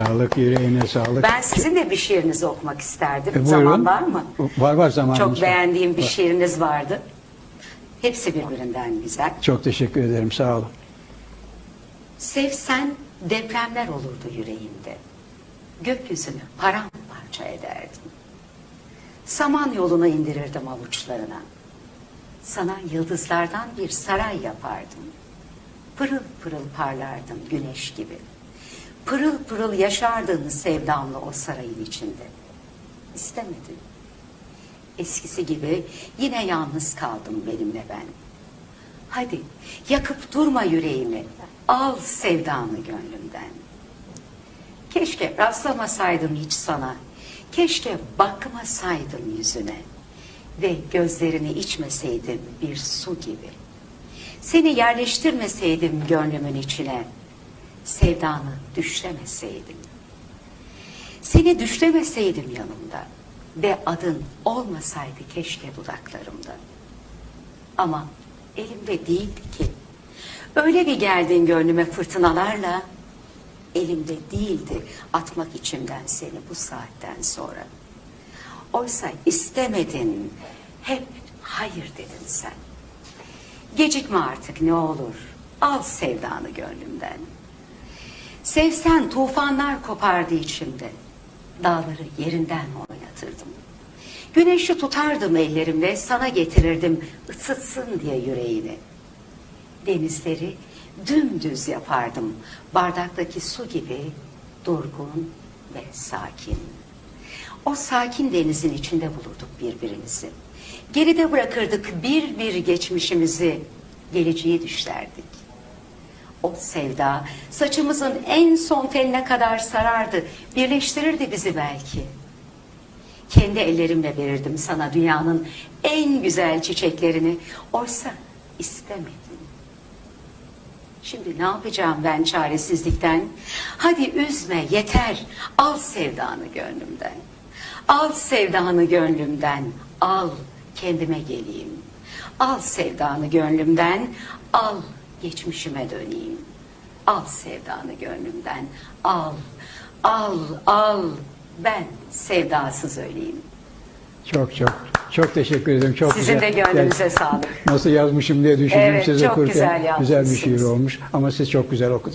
Sağlık, yüreğine sağlık. Ben sizin de bir şiirinizi okumak isterdim. E, buyurun. Zaman var mı? Var var zamanımız Çok beğendiğim bir Var. şiiriniz vardı. Hepsi birbirinden güzel. Çok teşekkür ederim, sağ olun. Sevsen depremler olurdu yüreğimde. Gökyüzünü paramparça ederdim. Saman yoluna indirirdim avuçlarına. Sana yıldızlardan bir saray yapardım. Pırıl pırıl parlardın güneş gibi. Pırıl pırıl yaşardın sevdamla o sarayın içinde. İstemedin. Eskisi gibi yine yalnız kaldım benimle ben. Hadi yakıp durma yüreğimi. Al sevdanı gönlümden. Keşke rastlamasaydım hiç sana. Keşke bakmasaydım yüzüne. Ve gözlerini içmeseydim bir su gibi. Seni yerleştirmeseydim gönlümün içine. Sevdanı düşlemeseydim. Seni düşlemeseydim yanımda. Ve adın olmasaydı keşke dudaklarımda. Ama elimde değildi ki. Öyle bir geldin gönlüme fırtınalarla. Elimde değildi atmak içimden seni bu saatten sonra. Oysa istemedin, hep hayır dedin sen. Gecikme artık ne olur, al sevdanı gönlümden. Sevsen tufanlar kopardı içimde, dağları yerinden oynatırdım. Güneşi tutardım ellerimle, sana getirirdim ısıtsın diye yüreğini. Denizleri dümdüz yapardım, bardaktaki su gibi durgun ve sakin. O sakin denizin içinde bulurduk birbirimizi. Geride bırakırdık bir bir geçmişimizi, geleceği düşlerdik. O sevda saçımızın en son teline kadar sarardı, birleştirirdi bizi belki. Kendi ellerimle verirdim sana dünyanın en güzel çiçeklerini. Oysa istemedin. Şimdi ne yapacağım ben çaresizlikten? Hadi üzme yeter. Al sevdanı gönlümden. Al sevdanı gönlümden. Al kendime geleyim. Al sevdanı gönlümden. Al geçmişime döneyim. Al sevdanı gönlümden. Al, al, al. Ben sevdasız öleyim. Çok çok çok teşekkür ederim. Çok Sizin güzel. de gönlünüze Yani sağlık. Nasıl yazmışım diye düşündüm Evet, siz çok okurken. güzel güzel bir şiir olmuş ama siz çok güzel okudunuz.